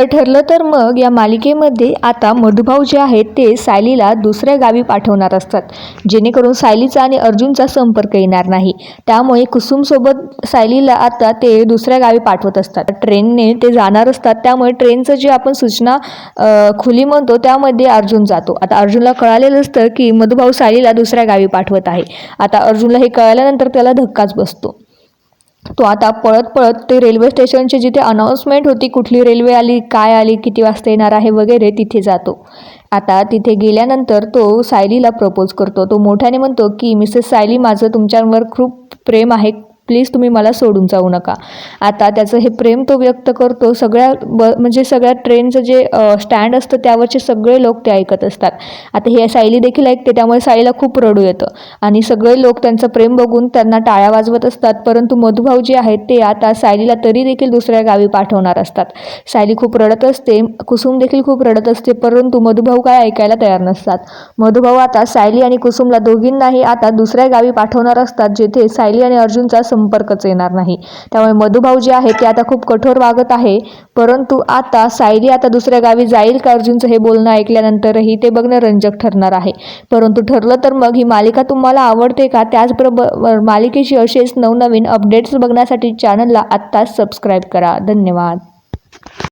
तर ठरलं तर मग या मालिकेमध्ये आता मधुभाऊ जे आहेत ते सायलीला दुसऱ्या गावी पाठवणार असतात. जेणेकरून सायलीचा आणि अर्जुनचा संपर्क येणार नाही. त्यामुळे कुसुमसोबत सायलीला आता ते दुसऱ्या गावी पाठवत असतात. ट्रेनने ते जाणार असतात. त्यामुळे ट्रेनचं जे आपण सूचना खुली म्हणतो त्यामध्ये अर्जुन जातो. आता अर्जुनला कळालेलं असतं की मधुभाऊ सायलीला दुसऱ्या गावी पाठवत आहे. आता अर्जुनला हे कळाल्यानंतर त्याला धक्काच बसतो. तो आता पळत पळत ते रेल्वे स्टेशनचे जिथे अनाऊन्समेंट होती कुठली रेल्वे आली काय आली किती वाजता येणार आहे वगैरे तिथे जातो. आता तिथे गेल्यानंतर तो सायलीला प्रपोज करतो. तो मोठ्याने म्हणतो की मिसेस सायली माझं तुमच्यावर खूप प्रेम आहे प्लीज तुम्ही मला सोडून जाऊ नका. आता त्याचं हे प्रेम तो व्यक्त करतो सगळ्या ब म्हणजे सगळ्या ट्रेनचं जे स्टँड असतं त्यावरचे सगळे लोक ते ऐकत असतात. आता हे सायली देखील ऐकते त्यामुळे सायलीला खूप रडू येतं. आणि सगळे लोक त्यांचं प्रेम बघून त्यांना टाळ्या वाजवत असतात परंतु मधुभाऊ जे आहेत ते आता सायलीला तरी देखील दुसऱ्या गावी पाठवणार असतात. सायली खूप रडत असते कुसुम देखील खूप रडत असते परंतु मधुभाऊ काय ऐकायला तयार नसतात. मधुभाऊ आता सायली आणि कुसुमला दोघींनाही आता दुसऱ्या गावी पाठवणार असतात जेथे सायली आणि अर्जुनचा संपर्कच येणार नाही. त्यामुळे मधुभाऊ जे आहे ते आता खूप कठोर वागत आहे. परंतु आता सायली आता दुसऱ्या गावी जाईल का अर्जुनचं हे बोलणं ऐकल्यानंतरही ते बघणं रंजक ठरणार आहे. परंतु ठरलं तर मग ही मालिका तुम्हाला आवडते का? त्याचबरोबर मालिकेशी असेच नवनवीन अपडेट्स बघण्यासाठी चॅनलला आत्ताच सबस्क्राईब करा. धन्यवाद.